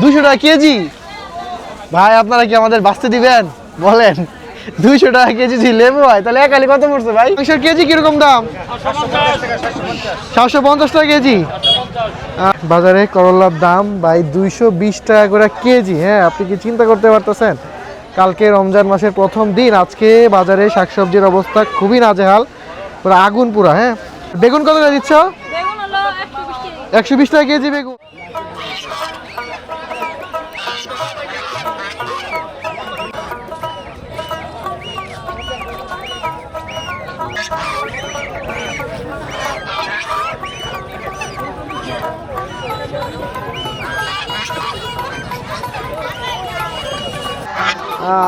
দুশো টাকা কেজি। ভাই আপনারা কি আমাদের বাঁচতে দিবেন? বলেন। দুইশো টাকা কেজি যদি লেবু হয় তাহলে একালি কত পড়ছে ভাই? মাংসের কেজি কীরকম দাম? সাতশো পঞ্চাশ টাকা কেজি। বাজারে করলার দাম ভাই দুইশো বিশ টাকা করে কেজি। হ্যাঁ আপনি কি চিন্তা করতে পারতেছেন? কালকে রমজান মাসের প্রথম দিন আজকে বাজারে শাকসবজির অবস্থা খুবই নাজেহাল। পুরো আগুন পুরা হ্যাঁ? বেগুন কত করে দিচ্ছ? একশো বিশ টাকা কেজি বেগুন।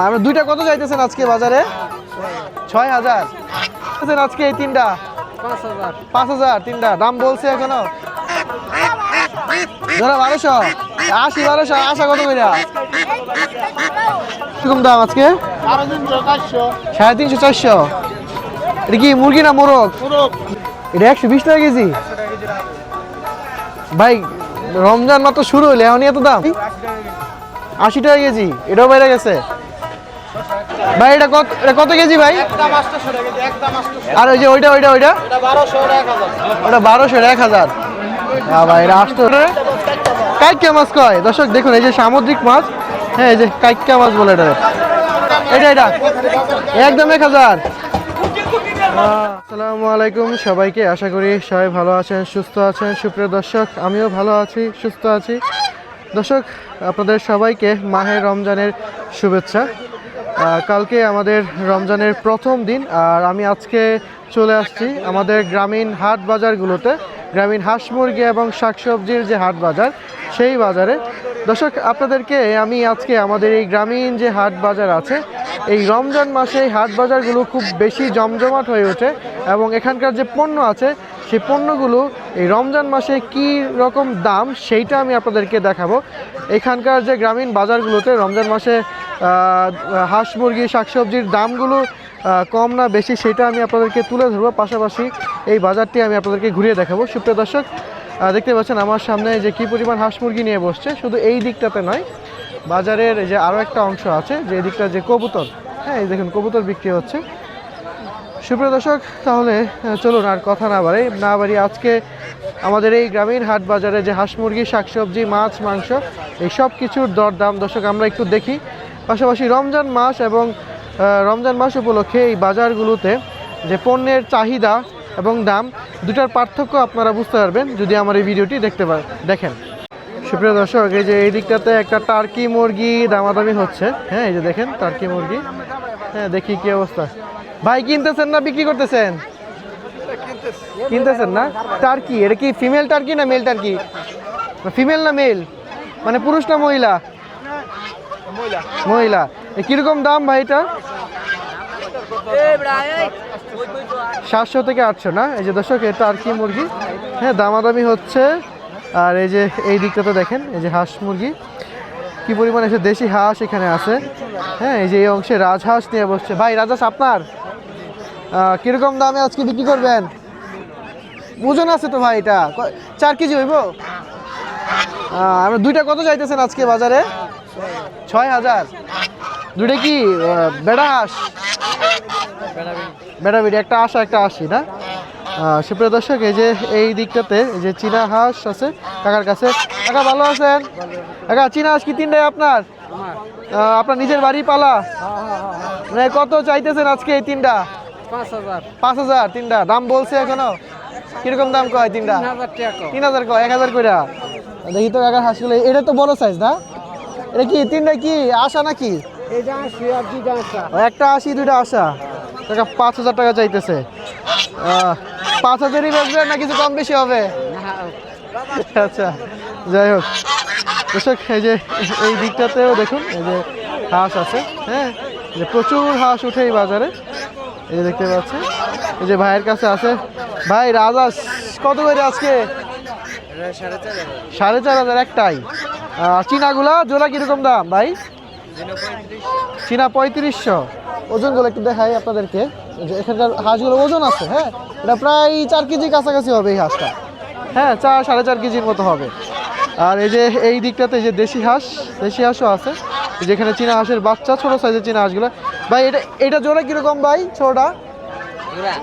আমরা দুইটা কত যাইতেছেন আজকে বাজারে? ছয় হাজার। আজকে এই তিনটা? পাঁচ হাজার, তিনটা। দাম বলছে এখনও? ধরো বারোশো। আশি, বারোশো, আশা কত করে কীরকম দাম আজকে? সাড়ে তিনশো, চারশো। এটা কি মুরগি না মোরগ? এটা একশো বিশ টাকা কেজি। ভাই, রমজান মাত্র শুরু হইলে এখনই এত দাম? আশি টাকা কেজি, এটাও বাইরে গেছে। ভাই এটা কত এটা কত কেজি ভাই? আর ওই যে ওইটা ওইটা ওইটা? ওটা বারোশো এক হাজার। হ্যাঁ ভাই এটা আসতো কাইকা মাছ কয়? দর্শক দেখুন এই যে সামুদ্রিক মাছ। হ্যাঁ এই যে কাইকা মাছ বলে এটা এটা এটা। একদম এক হাজার। আসসালামু আলাইকুম সবাইকে। আশা করি সবাই ভালো আছেন সুস্থ আছেন। সুপ্রিয় দর্শক আমিও ভালো আছি সুস্থ আছি। দর্শক আপনাদের সবাইকে মাহে রমজানের শুভেচ্ছা। কালকে আমাদের রমজানের প্রথম দিন, আর আমি আজকে চলে আসছি আমাদের গ্রামীণ হাট বাজারগুলোতে, গ্রামীণ হাঁস মুরগি এবং শাকসবজির যে হাট বাজার, সেই বাজারে। দর্শক, আপনাদেরকে আমি আজকে আমাদের এই গ্রামীণ যে হাট বাজার আছে, এই রমজান মাসে এই হাট বাজারগুলো খুব বেশি জমজমাট হয়ে ওঠে এবং এখানকার যে পণ্য আছে সেই পণ্যগুলো এই রমজান মাসে কি রকম দাম সেইটা আমি আপনাদেরকে দেখাবো। এখানকার যে গ্রামীণ বাজারগুলোতে রমজান মাসে হাঁস মুরগি, শাকসবজির দামগুলো কম না বেশি সেটা আমি আপনাদেরকে তুলে ধরবো। পাশাপাশি এই বাজারটি আমি আপনাদেরকে ঘুরিয়ে দেখাবো। সুপ্রিয় দর্শক দেখতে পাচ্ছেন আমার সামনে যে কি পরিমাণ হাঁস মুরগি নিয়ে বসছে, শুধু এই দিকটাতে নয়, বাজারের যে আরও একটা অংশ আছে, যে দিকটা যে কবুতর হ্যাঁ এই দেখুন কবুতর বিক্রি হচ্ছে। সুপ্রিয় দর্শক, তাহলে চলুন আর কথা না বাড়ি না বাড়ি আজকে আমাদের এই গ্রামীণ হাট বাজারে যে হাঁস মুরগি শাকসবজি মাছ, মাংস, এই সব কিছুর দরদাম, দর্শক, আমরা একটু দেখি। পাশাপাশি রমজান মাস এবং রমজান মাস উপলক্ষে এই বাজারগুলোতে যে পণ্যের চাহিদা এবং দাম, দুটার পার্থক্য আপনারা বুঝতে পারবেন যদি আমার এই ভিডিওটি দেখতে দেখেন। সুপ্রিয় দর্শক, এই যে এই দিকটাতে একটা টার্কি মুরগি দামাদামি হচ্ছে। হ্যাঁ এই যে দেখেন, টার্কি মুরগি। হ্যাঁ দেখি কি অবস্থা। ভাই, কিনতেছেন না বিক্রি করতেছেন? কিনতেছেন না? টার্কি, এটা কি ফিমেল টার্কি না মেল টার্কি? ফিমেল না মেল মানে পুরুষ না মহিলা? মহিলা। কীরকম দাম ভাই এটা? সাতশো থেকে আটশো, না? এই যে দর্শক এটা আর কি মুরগি। হ্যাঁ দামাদামি হচ্ছে। আর এই যে এই দিকটাতে দেখেন, এই যে হাঁস মুরগি। কি পরিমাণ এসে দেশি হাঁস এখানে আছে। হ্যাঁ এই যে এই অংশে রাজহাঁস নিয়ে বসছে। ভাই, রাজহাঁস আপনার? কীরকম দামে আজকে বিক্রি করবেন? ওজন আছে তো ভাই এটা। চার কেজি হইব? আমরা দুইটা কত চাইতেছেন আজকে বাজারে? ছয় হাজার। দুইটা কি বেড়া হাঁস? বেড়াবেড়ি একটা আশা একটা আশি না? সুপ্রিয় দর্শক এই যে এই দিকটাতে এই যে চীনা হাঁস আছে কাকার কাছে। কাকা ভালো আছেন? কাকা চীনা হাঁস কি তিনটাই আপনার? আপনার নিজের বাড়ি পালা? মানে কত চাইতেছেন আজকে এই তিনটা? পাঁচ হাজার। তিনটা। দাম বলছে এখনও? কীরকম দাম কয় তিনটা? তিন হাজার কয়। এক হাজার কইরা? দেখি তো কাকার হাঁসগুলো এটা তো বড় সাইজ না? এটা কি তিনটা কি আশা নাকি? একটা আশি দুইটা আশা। টাকা পাঁচ হাজার টাকা চাইতেছে। পাঁচ হাজারই বেচবেন না কিছু কম বেশি হবে? আচ্ছা যাই হোক। দর্শক এই যে এই দিকটাতেও দেখুন এই যে হাঁস আছে হ্যাঁ? যে প্রচুর হাঁস উঠে এই বাজারে। এই যে দেখতে পাচ্ছেন? এই যে ভাইয়ের কাছে আছে। ভাই রাজাস কত করে আজকে? সাড়ে চার হাজার, একটাই। চীনাগুলা, জোড়া কীরকম দাম, ভাই? চীনা পঁয়ত্রিশশো। ওজনগুলো একটু দেখাই আপনাদেরকে। যে এখানকার হাঁসগুলো ওজন আছে হ্যাঁ? এটা প্রায় চার কেজি কাছাকাছি হবে এই হাঁসটা। হ্যাঁ চার সাড়ে চার কেজির মতো হবে। আর এই যে এই দিকটাতে যে দেশি হাঁস, দেশি হাঁসও আছে। যেখানে চীনা হাঁসের বাচ্চা, ছোট সাইজের চীনা হাঁসগুলো ভাই এটা এটা জোড়া কীরকম ভাই ছোটটা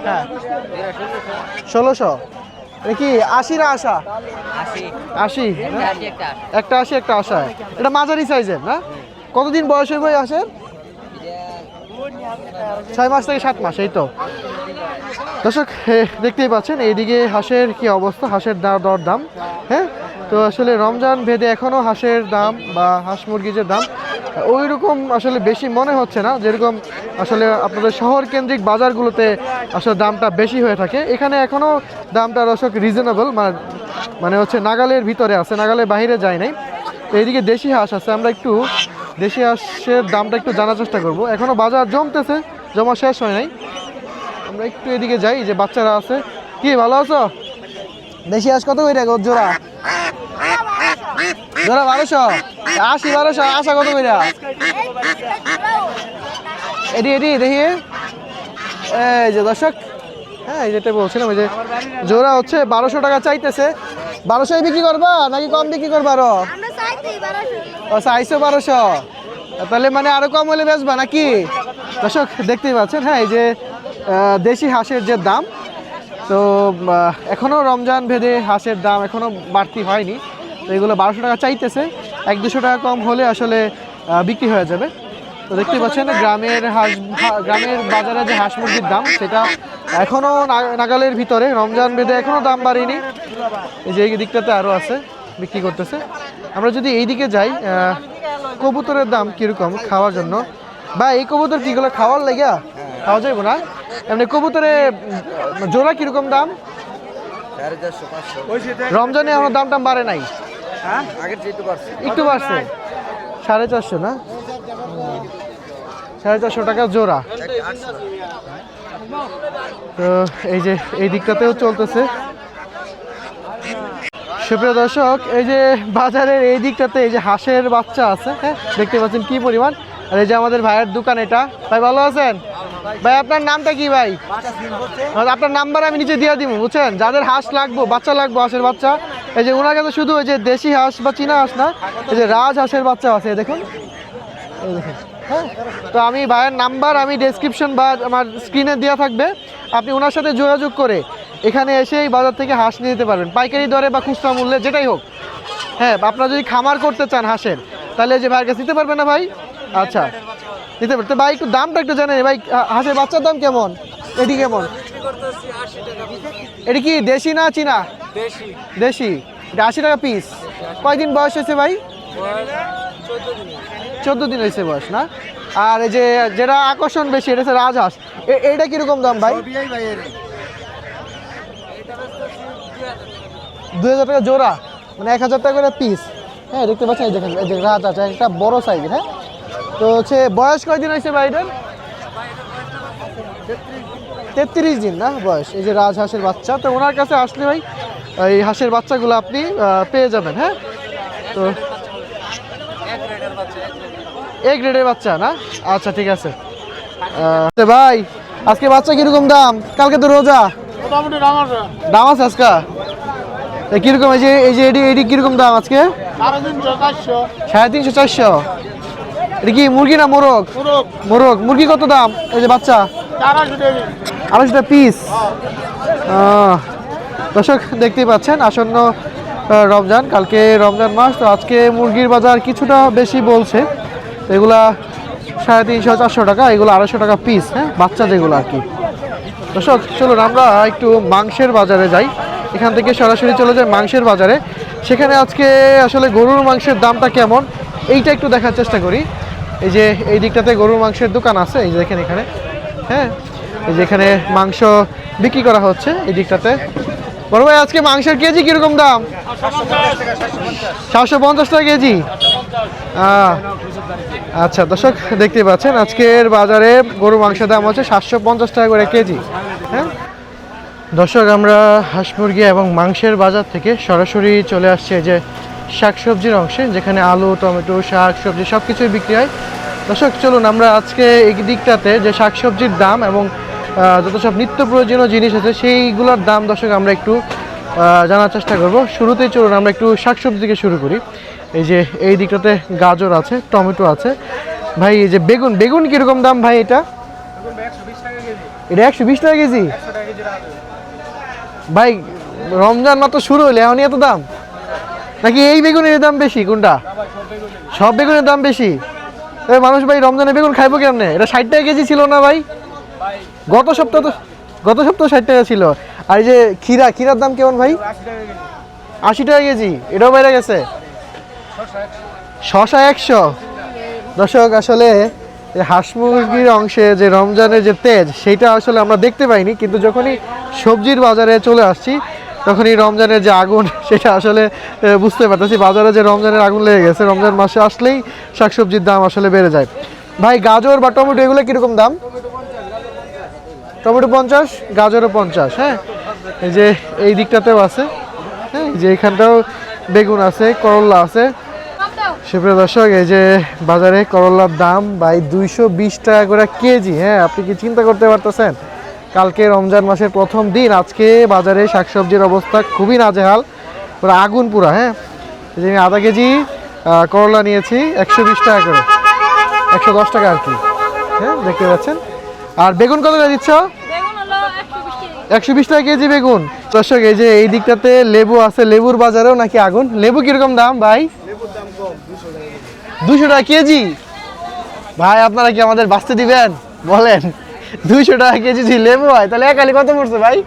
হ্যাঁ। ষোলোশো। এটা কি আশি না আশা? আশি। একটা আশি একটা আশা। এটা মাঝারি সাইজের না? কতদিন বয়স হইব এই হাঁসের ছয় মাস থেকে সাত মাস এই তো। দর্শক দেখতেই পাচ্ছেন এইদিকে হাঁসের কি অবস্থা? হাঁসের দা- দর দাম হ্যাঁ? তো আসলে রমজান ভেদে এখনও হাঁসের দাম বা হাঁস মুরগির যে দাম ওই রকম আসলে বেশি মনে হচ্ছে না, যেরকম আসলে আপনাদের শহর কেন্দ্রিক বাজারগুলোতে আসলে দামটা বেশি হয়ে থাকে। এখানে এখনও দামটা দর্শক রিজনেবল মানে মানে হচ্ছে নাগালের ভিতরে আছে নাগালের বাইরে যায় নাই। তো এইদিকে দেশি হাঁস আছে, আমরা একটু দেশি হাঁসের দামটা একটু জানার চেষ্টা করব। এখনও বাজার জমতেছে, জমা শেষ হয় নাই। আমরা একটু এদিকে যাই যে বাচ্চারা আছে। কি, ভালো আছো? দেশি হাঁস কত কইরা গো, জোড়া? জোড়া বারোশো। আশি বারোশো আশা কত কইরা? এডি এডি দেখি। এই যে দর্শক হ্যাঁ যেটা বলছিলাম এই যে জোড়া হচ্ছে বারোশো টাকা চাইতেছে। বারোশোয় বিক্রি করবা নাকি কম বিক্রি করবা আরও? বারোশো। ও চাইছো বারোশো। তাহলে মানে আরও কম হলে বেচবা নাকি? দর্শক দেখতেই পাচ্ছেন হ্যাঁ এই যে দেশি হাঁসের যে দাম। তো আহ, এখনও রমজান ভেদে হাঁসের দাম এখনও বাড়তি হয়নি। তো এগুলো বারোশো টাকা চাইতেছে। এক দুশো টাকা কম হলে আসলে বিক্রি হয়ে যাবে। তো দেখতে পাচ্ছেন গ্রামের হাঁস হা- গ্রামের বাজারে যে হাঁস মুরগির দাম সেটা এখনও না- নাগালের ভিতরে। রমজান ভেদে এখনও দাম বাড়েনি। এই যে এই দিকটাতে আরও আছে বিক্রি করতেছে। আমরা যদি এই দিকে যাই কবুতরের দাম কীরকম খাওয়ার জন্য? বা এই কবুতর কিগুলো খাওয়ার লেগে খাওয়া যাইব না? এমনি কবুতরে জোড়া কীরকম দাম? রমজানে আমার দাম টাম বাড়ে নাই। একটু বাড়ছে। সাড়ে চারশো না? সাড়ে চারশো টাকা জোড়া। তো এই যে এই দিকটাতেও চলতেছে। সুপ্রিয় দর্শক এই যে বাজারের এই দিকটাতে এই যে হাঁসের বাচ্চা আছে হ্যাঁ? দেখতে পাচ্ছেন কি পরিমাণ। আর এই যে আমাদের ভাইয়ের দোকান এটা। ভাই ভালো আছেন? ভাই আপনার নামটা কি ভাই? আপনার নাম্বার আমি নিচে দিয়ে দিব বুঝছেন? যাদের হাঁস লাগবো বাচ্চা লাগবো হাঁসের বাচ্চা এই যে ওনার কাছে শুধু ওই যে দেশি হাঁস বা চীনা হাঁস না, এই যে রাজ হাঁসের বাচ্চা আছে দেখুন। হ্যাঁ? তো আমি ভাইয়ের নাম্বার আমি ডেসক্রিপশন বা আমার স্ক্রিনে দেওয়া থাকবে। আপনি ওনার সাথে যোগাযোগ করে এখানে এসে এই বাজার থেকে হাঁস নিয়ে যেতে পারবেন। পাইকারি দরে বা খুচরা মূল্যে যেটাই হোক। হ্যাঁ আপনারা যদি খামার করতে চান হাঁসের, তাহলে এই যে ভাইয়ের কাছে নিতে পারবেন না ভাই? আচ্ছা নিতে পারবেন তো ভাই, একটু দামটা একটু জানেন। ভাই, হাঁসের বাচ্চার দাম কেমন? এটি কেমন? এটি কি দেশি না চীনা? দেশি। এটা আশি টাকা পিস কয়দিন বয়স হয়েছে ভাই? চোদ্দ দিন হয়েছে। বয়স না? আর এই যে যেটা আকর্ষণ বেশি এটা হচ্ছে রাজহাঁস। এইটা কীরকম দাম ভাই? দু হাজার টাকা জোড়া মানে এক হাজার টাকা করে পিস হ্যাঁ দেখতে পাচ্ছেন এই দেখেন এই যে রাজহাঁস একটা বড় সাইজ হ্যাঁ? তো হচ্ছে বয়স কয়দিন হয়েছে ভাই এটার? তেত্রিশ দিন না বয়স? এই যে রাজহাঁসের বাচ্চা। তো ওনার কাছে আসলে ভাই এই হাঁসের বাচ্চাগুলো আপনি পেয়ে যাবেন হ্যাঁ? তো এ গ্রেডের বাচ্চা না? আচ্ছা ঠিক আছে। ভাই আজকে বাচ্চা কীরকম দাম? কালকে তো রোজা। মোটামুটি দাম আছে। আজকে? কীরকম এই যে এই যে এডি এডি কীরকম দাম আজকে? সাড়ে তিনশো চারশো। এটা কি মুরগি না মোরগ? মোরগ। মুরগি। কত দাম? এই যে বাচ্চা? আড়াইশোটা পিস দর্শক, দেখতেই পাচ্ছেন, আসন্ন রমজান, কালকে রমজান মাস, তো আজকে মুরগির বাজার কিছুটা বেশি বলছে। এগুলা সাড়ে তিনশো, চারশো টাকা, এগুলো আড়াইশো টাকা পিস হ্যাঁ? বাচ্চা যেগুলো আর কি। দর্শক, চলুন আমরা একটু মাংসের বাজারে যাই। এখান থেকে সরাসরি চলে যাই মাংসের বাজারে। সেখানে আজকে আসলে গরুর মাংসের দামটা কেমন, এইটা একটু দেখার চেষ্টা করি। এই যে, এই দিকটাতে গরুর মাংসের দোকান আছে, এই যে দেখেন এখানে হ্যাঁ? এই যে এখানে মাংস বিক্রি করা হচ্ছে এই দিকটাতে। বড় ভাই, আজকে মাংসের কেজি কীরকম দাম? সাতশো পঞ্চাশ টাকা কেজি। আচ্ছা দর্শক দেখতে পাচ্ছেন, আজকের বাজারে গরু মাংসের দাম হচ্ছে সাতশো পঞ্চাশ টাকা করে কেজি। হ্যাঁ? দর্শক, আমরা হাঁস মুরগি এবং মাংসের বাজার থেকে সরাসরি চলে আসছে যে শাকসবজির অংশে, যেখানে আলু, টমেটো, শাক সবজি সব কিছুই বিক্রি হয়। দর্শক, চলুন, আমরা আজকে এই দিকটাতে যে শাকসবজির দাম এবং যত সব নিত্য প্রয়োজনীয় জিনিস আছে, সেইগুলোর দাম দর্শক আমরা একটু জানার চেষ্টা করব। শুরুতেই চলুন, আমরা একটু শাকসবজি থেকে শুরু করি। এই যে, এই দিকটাতে গাজর আছে, টমেটো আছে। ভাই, এই যে বেগুন বেগুন কীরকম দাম ভাই এটা? এটা একশো বিশ টাকা কেজি। ভাই, রমজান মাত্র শুরু হলে এমনই এত দাম? নাকি এই বেগুনের দাম বেশি, কোনটা? সব বেগুনের দাম বেশি? মানুষ ভাই রমজানে বেগুন খাইবো কেমনে? এটা ষাট টাকা কেজি ছিল না ভাই? গত সপ্তাহ তো গত সপ্তাহ ষাট টাকা ছিল। আর এই যে ক্ষীরা, ক্ষীরার দাম কেমন ভাই? আশি টাকা কেজি, এটাও বাইরে গেছে। শশা একশো। দর্শক, আসলে হাঁস মুরগির অংশে যে রমজানের যে তেজ, সেইটা আসলে আমরা দেখতে পাইনি, কিন্তু যখনই সবজির বাজারে চলে আসছি, তখনই রমজানের যে আগুন, সেটা আসলে বুঝতে পারতেছি। বাজারে যে রমজানের আগুন লেগে গেছে, রমজান মাসে আসলেই শাকসবজির দাম আসলে বেড়ে যায়। ভাই, গাজর বা টমেটো, এগুলো কীরকম দাম? টমেটো পঞ্চাশ, গাজরও পঞ্চাশ হ্যাঁ? এই যে এই দিকটাতেও আছে হ্যাঁ? যে এখানটাও বেগুন আছে করল্লা আছে। সুপ্রিয় দর্শক, এই যে বাজারে করলার দাম ভাই দুইশো বিশ টাকা করে কেজি হ্যাঁ? আপনি কি চিন্তা করতে পারতেছেন? কালকে রমজান মাসের প্রথম দিন, আজকে বাজারে শাকসবজির অবস্থা খুবই নাজেহাল, পুরো আগুন পুরা হ্যাঁ? এই যে আমি আধা কেজি করলা নিয়েছি একশো বিশ টাকা করে, একশো দশ টাকা আর কি হ্যাঁ? দেখতে পাচ্ছেন? আর বেগুন কত দিচ্ছ? একশো বিশ টাকা কেজি বেগুন। দর্শক এই যে এই দিকটাতে লেবু আছে লেবুর বাজারেও নাকি আগুন। লেবু কীরকম দাম ভাই? দুশো টাকা কেজি। ভাই আপনারা কি আমাদের বাঁচতে দিবেন? বলেন। দুইশো টাকা কেজি যদি লেবু হয় তাহলে এক আলি কত পড়ছে ভাই?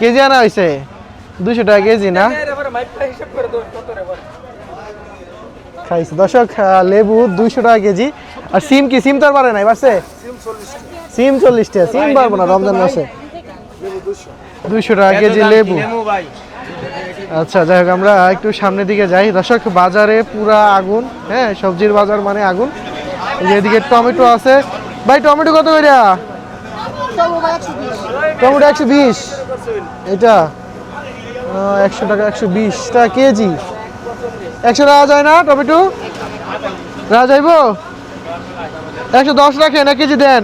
কেজি আনা হয়েছে। দুশো টাকা কেজি না? খাইছে। দর্শক লেবু দুইশো টাকা কেজি। আর সিম কি? সিম তো আর পারে নাই পারছে সিম চল্লিশ টাকা সিম পারব না রমজান মাসে। দুইশো টাকা কেজি লেবু। আচ্ছা যাই হোক আমরা একটু সামনের দিকে যাই। দর্শক বাজারে পুরা আগুন হ্যাঁ সবজির বাজার মানে আগুন। এদিকে টমেটো আছে। ভাই টমেটো কত করে? টমেটো একশো বিশ। এটা? একশো টাকা একশো বিশ টাকা কেজি। একশো টাকা যায় না টমেটো? রাজা যাইবো একশো দশ রাখেন এক কেজি দেন।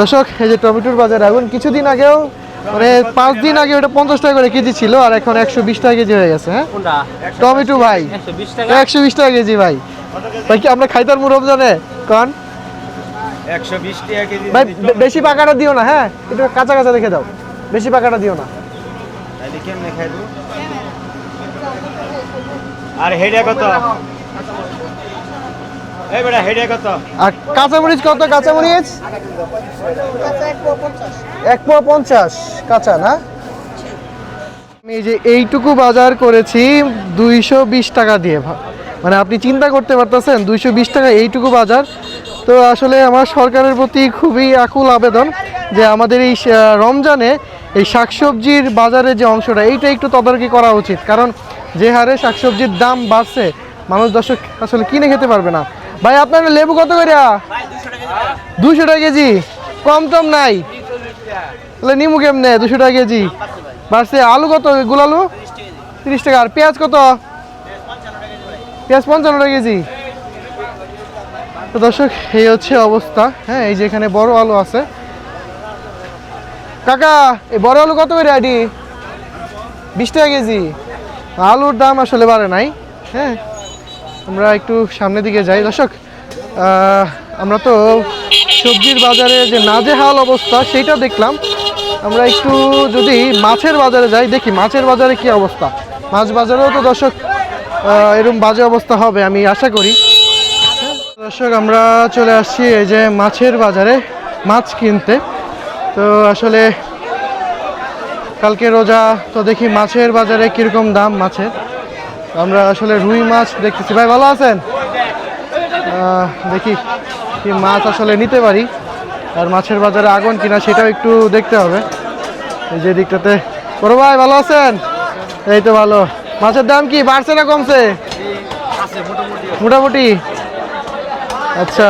দর্শক এই যে টমেটোর বাজার আগুন কিছুদিন আগেও মানে পাঁচ দিন আগে ওটা পঞ্চাশ টাকা করে কেজি ছিল আর এখন একশো বিশ টাকা কেজি হয়ে গেছে হ্যাঁ? টমেটো ভাই। একশো বিশ টাকা? কেজি ভাই। ভাই কি আমরা খাইতার মুরব জানে? কন? ভাই বেশি পাকাটা দিও না হ্যাঁ? একটু কাঁচা কাঁচা রেখে দাও। বেশি পাকাটা দিও না। আর হেডে কত? আর কাঁচামরিচ কত? কাঁচামরিচ? এক পোয়া পঞ্চাশ। কাঁচা না? আমি যে এইটুকু বাজার করেছি দুইশো বিশ টাকা দিয়ে মানে আপনি চিন্তা করতে পারতেছেন, দুইশো বিশ টাকা এইটুকু বাজার। তো আসলে আমার সরকারের প্রতি খুবই আকুল আবেদন যে আমাদের এই রমজানে এই শাকসবজির বাজারে যে অংশটা, এইটা একটু তদারকি করা উচিত। কারণ যে হারে শাকসবজির দাম বাড়ছে, মানুষ দর্শক আসলে কিনে খেতে পারবে না। ভাই, আপনার লেবু কত করে দুশো টাকা কেজি। কম টম নাই। তাহলে নিমু কেমনে? দুশো টাকা কেজি। বাড়ছে। আলু কত? গুলালু তিরিশ টাকা। আর পেঁয়াজ কত? পেঁয়াজ পঞ্চান্ন টাকা কেজি। তো দর্শক, এই হচ্ছে অবস্থা। হ্যাঁ এই যে এখানে বড় আলু আছে। কাকা, এই বড় আলু কত করে আইডি? বিশ টাকা কেজি। আলুর দাম আসলে বাড়ে নাই। হ্যাঁ আমরা একটু সামনের দিকে যাই। দর্শক আমরা তো সবজির বাজারে যে নাজেহাল অবস্থা, সেইটা দেখলাম। আমরা একটু যদি মাছের বাজারে যাই, দেখি মাছের বাজারে কি অবস্থা। মাছ বাজারেও তো দর্শক এরকম বাজে অবস্থা হবে, আমি আশা করি। দর্শক, আমরা চলে আসছি এই যে মাছের বাজারে মাছ কিনতে। তো আসলে কালকে রোজা, তো দেখি মাছের বাজারে কীরকম দাম মাছের। আমরা আসলে রুই মাছ দেখতেছি। ভাই, ভালো আছেন? দেখি কি মাছ আসলে নিতে পারি। আর মাছের বাজারে আগুন কিনা সেটাও একটু দেখতে হবে। এই যে দিকটাতে বড় ভাই, ভালো আছেন? এই তো ভালো। মাছের দাম কি, বাড়ছে না কমছে? মোটামুটি। আচ্ছা।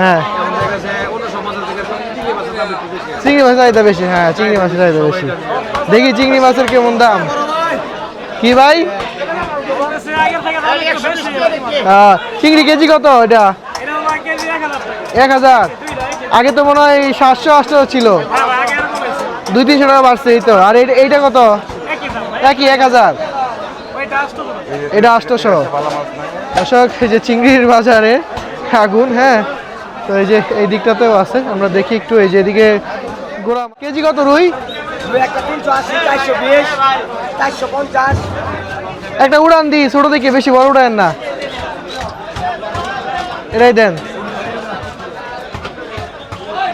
হ্যাঁ। চিংড়ি মাছের চাহিদা বেশি হ্যাঁ চিংড়ি মাছের চাহিদা বেশি। দেখি চিংড়ি মাছের কেমন দাম? কি ভাই? চিংড়ি কেজি কত এটা? এক হাজার। আগে তো মনে হয় সাতশো, আটশো ছিল। দুই, তিনশো টাকা বাড়ছে এই তো। আর এই- এইটা কত? একই, এক হাজার। এটা আটশোশো। দর্শক, এই যে চিংড়ির বাজারে আগুন হ্যাঁ? তো এই যে এই দিকটাতেও আছে। আমরা দেখি একটু এই যে এদিকে গোড়া কেজি কত রুই? একটা উড়ান দিই ছোট দেখি, বেশি বড় উড়ান না। এটাই দেন।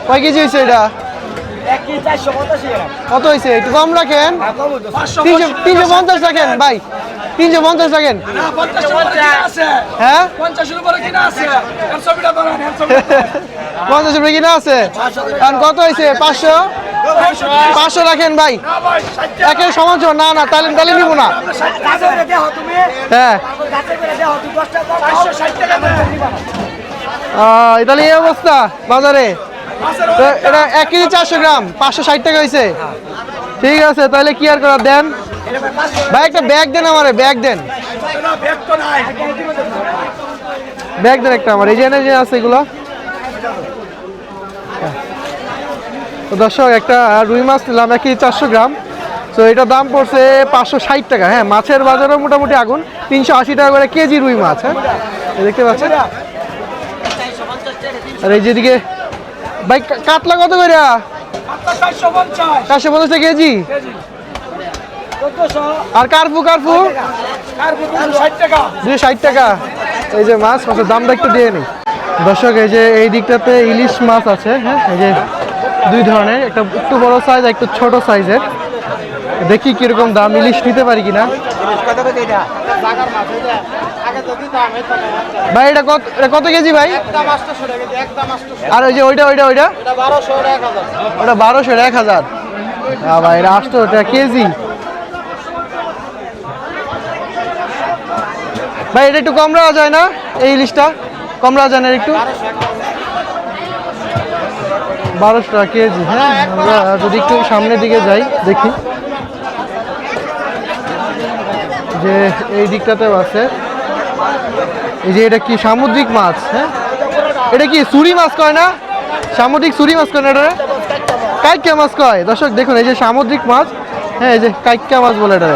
কয় কেজি হয়েছে এটা? কত হয়েছে একটু কম রাখেন। তিনশো তিনশো পঞ্চাশ রাখেন ভাই। তিনশো পঞ্চাশ রাখেন। হ্যাঁ? পঞ্চাশের উপরে কিনা আছে? পঞ্চাশ রুপে কিনা আছে? কারণ কত হয়েছে পাঁচশো? পাঁচশো রাখেন ভাই। একে সমান সমান। না না তাহলে তাহলে নিবো না। হ্যাঁ। তাহলে এই অবস্থা বাজারে। তো এটা এক কেজি চারশো গ্রাম, পাঁচশো ষাট টাকা হয়েছে ঠিক আছে, তাহলে কি আর করার দেন। ভাই, একটা ব্যাগ দেন আমারে, ব্যাগ দেন। ব্যাগ দেন একটা আমার, এই যে আছে এগুলো। তো দর্শক, একটা রুই মাছ নিলাম, এক কেজি চারশো গ্রাম। তো এটার দাম পড়ছে পাঁচশো ষাট টাকা। হ্যাঁ মাছের বাজারও মোটামুটি আগুন, তিনশো আশি টাকা করে কেজি রুই মাছ হ্যাঁ। দেখতে পাচ্ছেন? আর এই যেদিকে ভাই কা- কাতলা কত করে? চারশো পঞ্চাশ। কেজি? আর কার্পু কার্পু আর ষাট টাকা। দুশো ষাট টাকা। এই যে মাছ মাছের দামটা একটু দিয়ে নিই দর্শক এই যে এই দিকটাতে ইলিশ মাছ আছে হ্যাঁ? এই যে দুই ধরনের একটা একটু বড় সাইজ একটু ছোট সাইজের দেখি কীরকম দাম ইলিশ নিতে পারি কিনা। ভাই, এটা কত এটা কত কেজি ভাই? আর ওই যে ওইটা ওইটা ওইটা? ওটা বারোশো এক হাজার। ভাই, এটা আটশো টাকা কেজি। ভাই, এটা একটু কম রাখা যায় না? এই ইলিশটা? কম রাখা যায় না একটু? বারোশো টাকা কেজি হ্যাঁ? যদি একটু সামনের দিকে যাই, দেখি। যে এই দিকটাতেও আছে। এই যে এটা কি সামুদ্রিক মাছ হ্যাঁ? এটা কি সুরি মাছ কয় না? সামুদ্রিক সুরি মাছ কয় না এটা কাইকা মাছ কয়। দর্শক, দেখুন, এই যে সামুদ্রিক মাছ হ্যাঁ এই যে কাইকা মাছ বলে এটা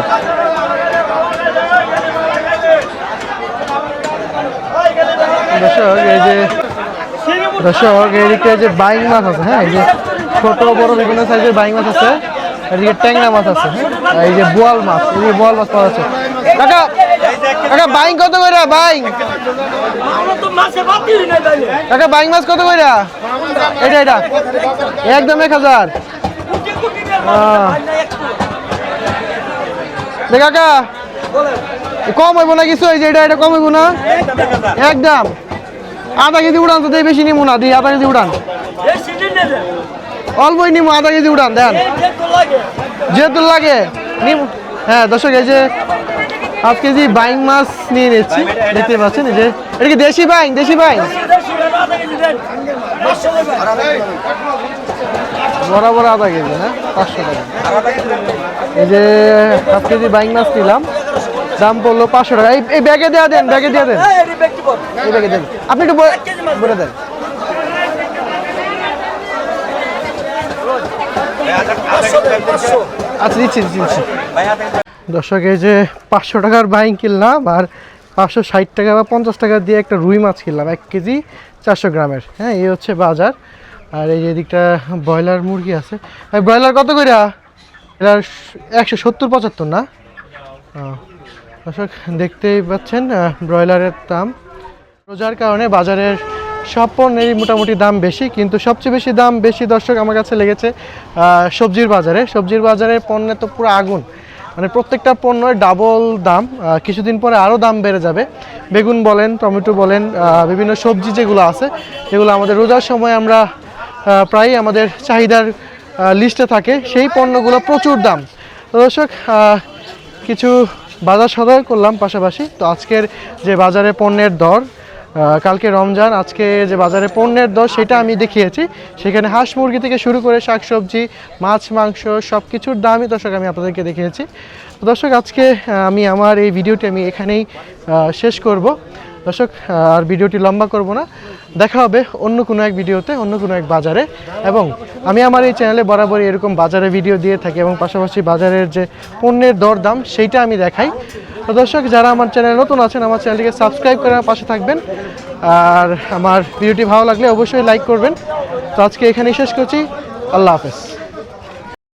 দর্শক, এই যে, দর্শক, এদিকে যে বাইং মাছ আছে হ্যাঁ এই যে ছোট, বড় বিভিন্ন সাইজের বাইং মাছ আছে, এদিকে ট্যাংরা মাছ আছে হ্যাঁ? এই যে বোয়াল মাছ, এই যে বোয়াল মাছ পাওয়া যাচ্ছে। কাকা কাকা, বাইং কত কইরা, বাইং? কাকা, বাইং মাছ কত কইরা? এটা এটা। একদম এক হাজার। কাকা। কম হইব না কিছু, এই যে এটা এটা কম হইব না? একদম। আধা কেজি উড়ান তো দেই বেশি নিমু না দিই আধা কেজি উড়ান। অল্পই নিমু, আধা কেজি উড়ান, দেন। যেহেতু লাগে। নিমু হ্যাঁ দর্শক, এই যে হাফ কেজি বাইং মাছ নিয়ে নিচ্ছি। দেখতে পাচ্ছেন এই যে এটা কি দেশি বাইং? দেশি বাইং? আধা কেজি বরাবর আধা কেজি না? পাঁচশো টাকা। এই যে হাফ কেজি বাইং মাছ নিলাম। দাম পড়ল পাঁচশো টাকা। এই ব্যাগে দেওয়া দেন ব্যাগে দেওয়া দেন। এই ব্যাগে দেন। আপনি একটু বলে- দেন। আচ্ছা দিচ্ছি দিচ্ছি। দর্শক, এই যে পাঁচশো টাকার বাইং কিনলাম আর পাঁচশো ষাট টাকা বা পঞ্চাশ টাকা দিয়ে একটা রুই মাছ কিনলাম, এক কেজি চারশো গ্রামের। হ্যাঁ এই হচ্ছে বাজার। আর এই এদিকটা ব্রয়লার মুরগি আছে। ব্রয়লার কত করে ব্রয়লার একশো সত্তর, পঁচাত্তর না? দর্শক, দেখতেই পাচ্ছেন ব্রয়লারের দাম। রোজার কারণে বাজারের সব পণ্যেরই মোটামুটি দাম বেশি, কিন্তু সবচেয়ে বেশি দাম বেশি দর্শক আমার কাছে লেগেছে সবজির বাজারে। সবজির বাজারে পণ্যের তো পুরো আগুন। মানে প্রত্যেকটা পণ্যের ডাবল দাম কিছুদিন পরে আরও দাম বেড়ে যাবে। বেগুন বলেন টমেটো বলেন বিভিন্ন সবজি যেগুলো আছে যেগুলো আমাদের রোজার সময় আমরা আহ, প্রায়ই আমাদের চাহিদার লিস্টে থাকে সেই পণ্যগুলো প্রচুর দাম। দর্শক কিছু বাজার সদর করলাম পাশাপাশি। তো আজকের যে বাজারে পণ্যের দর কালকে রমজান, আজকে যে বাজারে পণ্যের দর, সেটা আমি দেখিয়েছি। সেখানে হাঁস মুরগি থেকে শুরু করে শাকসবজি, মাছ, মাংস সব কিছুর দামই দর্শক আমি আপনাদেরকে দেখিয়েছি। দর্শক, আজকে আমি আমার এই ভিডিওটি আমি এখানেই শেষ করব। দর্শক আর ভিডিওটি লম্বা করব না। দেখা হবে অন্য কোনো এক ভিডিওতে, অন্য কোনো এক বাজারে। এবং আমি আমার এই চ্যানেলে বরাবরই এরকম বাজারে ভিডিও দিয়ে থাকি এবং পাশাপাশি বাজারের যে পণ্যের দরদাম, সেইটা আমি দেখাই। দর্শক, যারা আমার চ্যানেলে নতুন আছেন, আমার চ্যানেলটিকে সাবস্ক্রাইব করে পাশে থাকবেন। আর আমার ভিডিওটি ভালো লাগলে অবশ্যই লাইক করবেন। তো আজকে এখানেই শেষ করছি। আল্লাহ হাফেজ।